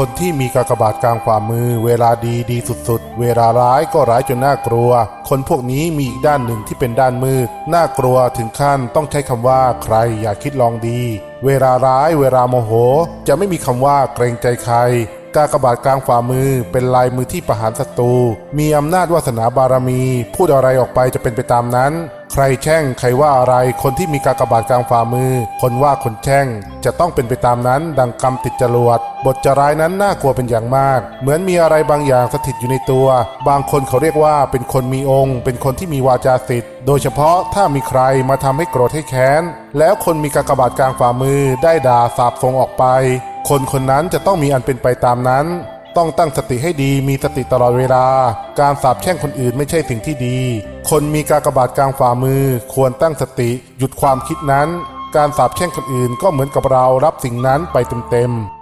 คนที่มีกากบาทกลางฝ่ามือ เวลาดีดีสุดๆ เวลาร้ายก็ร้ายจนน่ากลัว คนพวกนี้มีอีกด้านหนึ่งที่เป็นด้านมืด น่ากลัวถึงขั้นต้องใช้คำว่าใครอย่าคิดลองดี เวลาร้ายเวลาโมโห จะไม่มีคำว่าเกรงใจใคร กากบาทกลางฝ่ามือ เป็นลายมือที่ประหารศัตรู มีอำนาจวาสนาบารมี พูดอะไรออกไปจะเป็นไปตามนั้น ใครแช่งใครว่าอะไรคนที่มีกากบาทกลางฝ่ามือ คนว่าคนแช่ง จะต้องเป็นไปตามนั้น ดังกรรมติดจรวด บทจะร้ายนั้นน่ากลัวเป็นอย่างมาก เหมือนมีอะไรบางอย่างสถิตอยู่ในตัว บางคนเขาเรียกว่าเป็นคนมีองค์ เป็นคนที่มีวาจาสิทธิ์โดยเฉพาะถ้ามีใครมาทำให้โกรธให้แค้น แล้วคนมีกากบาทกลางฝ่ามือได้ด่าสาบส่งออกไป คนคนนั้นจะต้องมีอันเป็นไปตามนั้น ต้องตั้งสติให้ดีมีสติตลอดเวลา การสาบแช่งคนอื่นไม่ใช่สิ่งที่ดี คนมีกากบาทกลางฝ่ามือ ควรตั้งสติ หยุดความคิดนั้น การสาบแช่งคนอื่นก็เหมือนกับเรารับสิ่งนั้นไปเต็มๆ